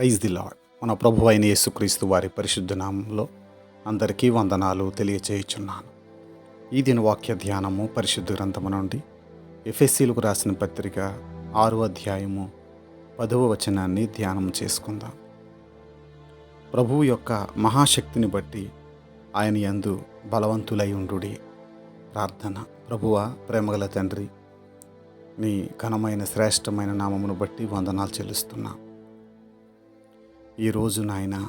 Praise the lord మన ప్రభు అయిన యేసుక్రీస్తు వారి పరిశుద్ధ నామంలో అందరికీ వందనాలు తెలియచేయుచున్నాను. ఈ దిన వాక్య ధ్యానము పరిశుద్ధ గ్రంథము నుండి ఎఫ్ఎస్సీలకు రాసిన పత్రిక ఆరో అధ్యాయము పదవ వచనాన్ని ధ్యానం చేసుకుందాం. ప్రభువు యొక్క మహాశక్తిని బట్టి ఆయన యందు బలవంతులై ఉండుడి. ప్రార్థన. ప్రభువ ప్రేమగల తండ్రి నీ ఘనమైన శ్రేష్టమైన నామమును బట్టి వందనాలు చెల్లిస్తున్నాను ఈరోజు నాయన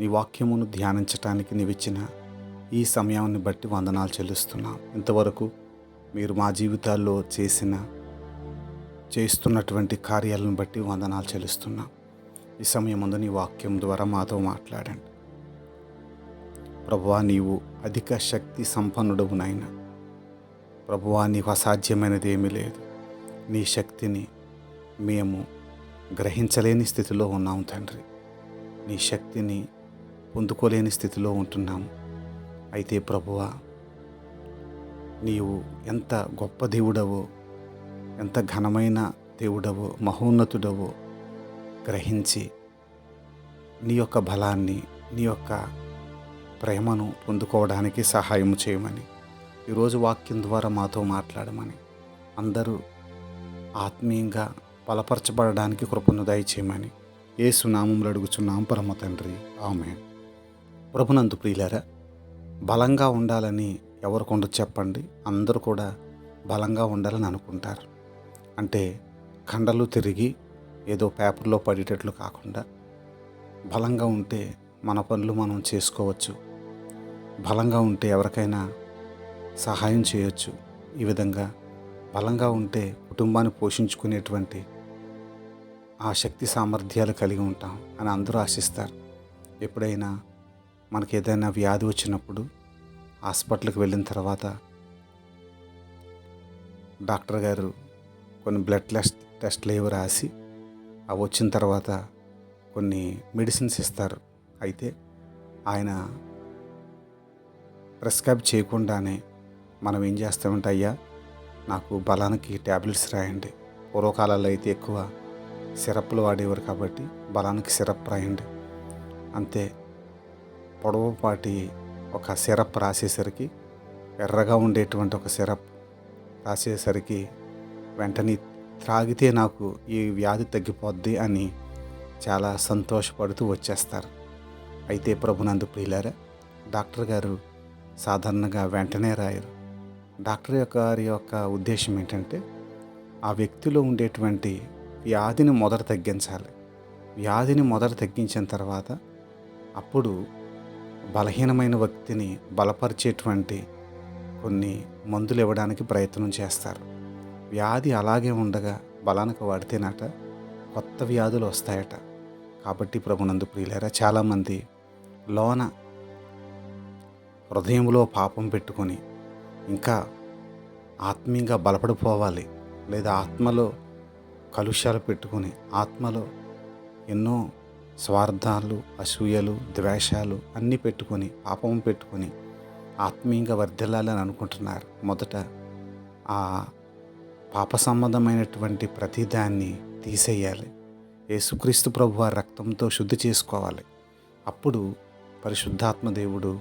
నీ వాక్యమును ధ్యానించటానికి నీవిచ్చిన ఈ సమయాన్ని బట్టి వందనాలు చెల్లిస్తున్నాం. ఇంతవరకు మీరు మా జీవితాల్లో చేసిన చేస్తున్నటువంటి కార్యాలను బట్టి వందనాలు చెల్లిస్తున్నా. ఈ సమయం ముందు నీ వాక్యం ద్వారా మాతో మాట్లాడండి. ప్రభువా నీవు అధిక శక్తి సంపన్నుడవు నాయన. ప్రభువా నీకు అసాధ్యమైనది ఏమీ లేదు. నీ శక్తిని మేము గ్రహించలేని స్థితిలో ఉన్నాం తండ్రి. నీ శక్తిని పొందుకోలేని స్థితిలో ఉంటున్నాం. అయితే ప్రభువా నీవు ఎంత గొప్ప దేవుడవో ఎంత ఘనమైన దేవుడవో మహోన్నతుడవో గ్రహించి నీ యొక్క బలాన్ని నీ యొక్క ప్రేమను పొందుకోవడానికి సహాయం చేయమని ఈరోజు వాక్యం ద్వారా మాతో మాట్లాడమని అందరూ ఆత్మీయంగా బలపరచబడడానికి కృపను దయచేయమని ఏసు నామంలో అడుగుచున్నాం. పరమ తండ్రి. ఆమె ప్రభునందు ప్రియులారా బలంగా ఉండాలని ఎవరికొండ చెప్పండి. అందరూ కూడా బలంగా ఉండాలని అనుకుంటారు. అంటే కండలు తిరిగి ఏదో పేపర్లో పడేటట్లు కాకుండా బలంగా ఉంటే మన పనులు మనం చేసుకోవచ్చు. బలంగా ఉంటే ఎవరికైనా సహాయం చేయొచ్చు. ఈ విధంగా బలంగా ఉంటే కుటుంబాన్ని పోషించుకునేటువంటి ఆ శక్తి సామర్థ్యాలు కలిగి ఉంటాం అని అందరూ ఆశిస్తారు. ఎప్పుడైనా మనకి ఏదైనా వ్యాధి వచ్చినప్పుడు హాస్పిటల్కి వెళ్ళిన తర్వాత డాక్టర్ గారు కొన్ని బ్లడ్ టెస్ట్ టెస్ట్లు ఏవి రాసి అవి వచ్చిన తర్వాత కొన్ని మెడిసిన్స్ ఇస్తారు. అయితే ఆయన ప్రిస్క్రైబ్ చేయకుండానే మనం ఏం చేస్తామంటే అయ్యా నాకు బలానికి ట్యాబ్లెట్స్ రాయండి. పూర్వకాలాల్లో అయితే ఎక్కువ సిరప్లు వాడేవారు కాబట్టి బలానికి సిరప్ రాయండి. అంతే. పొడవుపాటి ఒక సిరప్ రాసేసరికి ఎర్రగా ఉండేటువంటి ఒక సిరప్ రాసేసరికి వెంటనే త్రాగితే నాకు ఈ వ్యాధి తగ్గిపోద్ది అని చాలా సంతోషపడుతూ వచ్చేస్తారు. అయితే ప్రభునందు ప్రియులారా డాక్టర్ గారు సాధారణంగా వెంటనే రాయరు. డాక్టర్ యొక్క గారి యొక్క ఉద్దేశం ఏంటంటే ఆ వ్యక్తిలో ఉండేటువంటి వ్యాధిని మొదట తగ్గించాలి. వ్యాధిని మొదట తగ్గించిన తర్వాత అప్పుడు బలహీనమైన వ్యక్తిని బలపరిచేటువంటి కొన్ని మందులు ఇవ్వడానికి ప్రయత్నం చేస్తారు. వ్యాధి అలాగే ఉండగా బలానికి వాడితేనట కొత్త వ్యాధులు వస్తాయట. కాబట్టి ప్రభునందు ప్రియులారా చాలామంది లోన హృదయంలో పాపం పెట్టుకొని ఇంకా ఆత్మీయంగా బలపడిపోవాలి లేదా ఆత్మలో కలుష్యాలు పెట్టుకొని ఆత్మలో ఎన్నో స్వార్థాలు అసూయలు ద్వేషాలు అన్నీ పెట్టుకొని పాపం పెట్టుకొని ఆత్మీయంగా వర్ధిల్లాలని అనుకుంటున్నారు. మొదట ఆ పాప సంబంధమైనటువంటి ప్రతిదాన్ని తీసేయాలి. యేసుక్రీస్తు ప్రభు వారి రక్తంతో శుద్ధి చేసుకోవాలి. అప్పుడు పరిశుద్ధాత్మ దేవుడు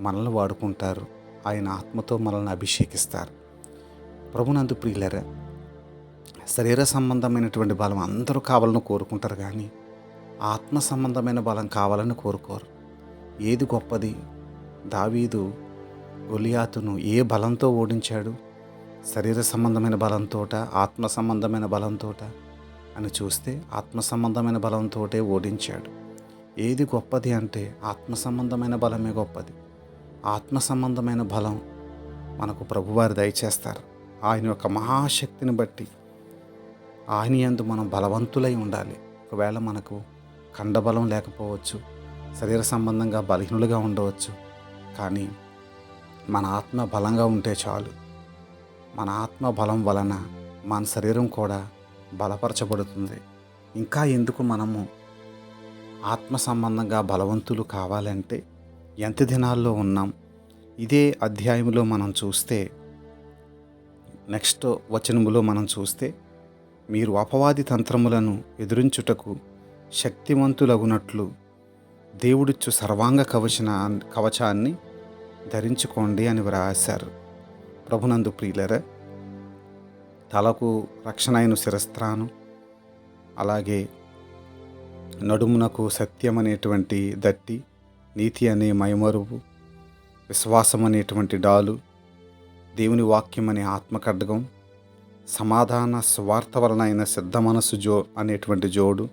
మనల్ని వాడుకుంటారు. ఆయన ఆత్మతో మనల్ని అభిషేకిస్తారు. ప్రభునందు ప్రియులరా శరీర సంబంధమైనటువంటి బలం అందరూ కావాలని కోరుకుంటారు కానీ ఆత్మ సంబంధమైన బలం కావాలని కోరుకోరు. ఏది గొప్పది? దావీదు గొలియాతును ఏ బలంతో ఓడించాడు? శరీర సంబంధమైన బలంతో ఆత్మ సంబంధమైన బలంతో అని చూస్తే ఆత్మ సంబంధమైన బలంతోటే ఓడించాడు. ఏది గొప్పది అంటే ఆత్మ సంబంధమైన బలమే గొప్పది. ఆత్మ సంబంధమైన బలం మనకు ప్రభువారు దయచేస్తారు ఆయన యొక్క మహాశక్తిని బట్టి ఆయన యందు మనం బలవంతులై ఉండాలి. ఒకవేళ మనకు కండబలం లేకపోవచ్చు శరీర సంబంధంగా బలహీనులుగా ఉండవచ్చు కానీ మన ఆత్మ బలంగా ఉంటే చాలు. మన ఆత్మ బలం వలన మన శరీరం కూడా బలపరచబడుతుంది. ఇంకా ఎందుకు మనము ఆత్మ సంబంధంగా బలవంతులు కావాలంటే ఎంత దినాల్లో ఉన్నాం? ఇదే అధ్యాయంలో మనం చూస్తే నెక్స్ట్ వచనములో మనం చూస్తే మీరు అపవాది తంత్రములను ఎదురించుటకు శక్తివంతులగునట్లు దేవుడిచ్చు సర్వాంగ కవచన కవచాన్ని ధరించుకోండి అని వ్రాశారు. ప్రభునందు ప్రియులరా తలకు రక్షణ అయిన శిరస్త్రాను అలాగే నడుమునకు సత్యం అనేటువంటి దట్టి నీతి అనే మైమరువు విశ్వాసం అనేటువంటి డాలు దేవుని వాక్యం అనే ఆత్మకడ్గం సమాధాన స్వార్థ వలన అయిన సిద్ధ మనసు జో అనేటువంటి జోడు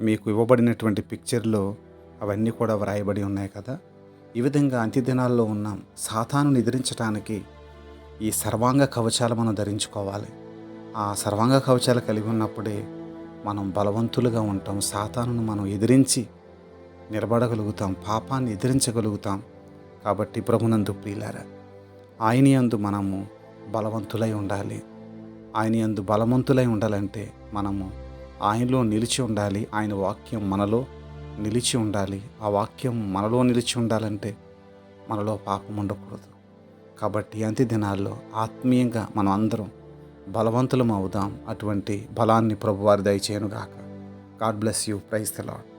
మీకు ఇవ్వబడినటువంటి పిక్చర్లో అవన్నీ కూడా వ్రాయబడి ఉన్నాయి కదా. ఈ విధంగా అంత్యదినాల్లో ఉన్నాం. సాతాను ఎదిరించడానికి ఈ సర్వాంగ కవచాలు మనం ధరించుకోవాలి. ఆ సర్వాంగ కవచాలు కలిగి ఉన్నప్పుడే మనం బలవంతులుగా ఉంటాం. సాతానును మనం ఎదిరించి నిలబడగలుగుతాం. పాపాన్ని ఎదిరించగలుగుతాం. కాబట్టి ప్రభునందు ప్రియులారా ఆయన యందు మనము బలవంతులై ఉండాలి. ఆయన యందు బలవంతులై ఉండాలంటే మనము ఆయనలో నిలిచి ఉండాలి. ఆయన వాక్యం మనలో నిలిచి ఉండాలి. ఆ వాక్యం మనలో నిలిచి ఉండాలంటే మనలో పాపం ఉండకూడదు. కాబట్టి అంత్య దినాల్లో ఆత్మీయంగా మనం అందరం బలవంతులం అవుదాం అటువంటి బలాన్ని ప్రభువారి దయచేయనుగాక God bless you. Praise the Lord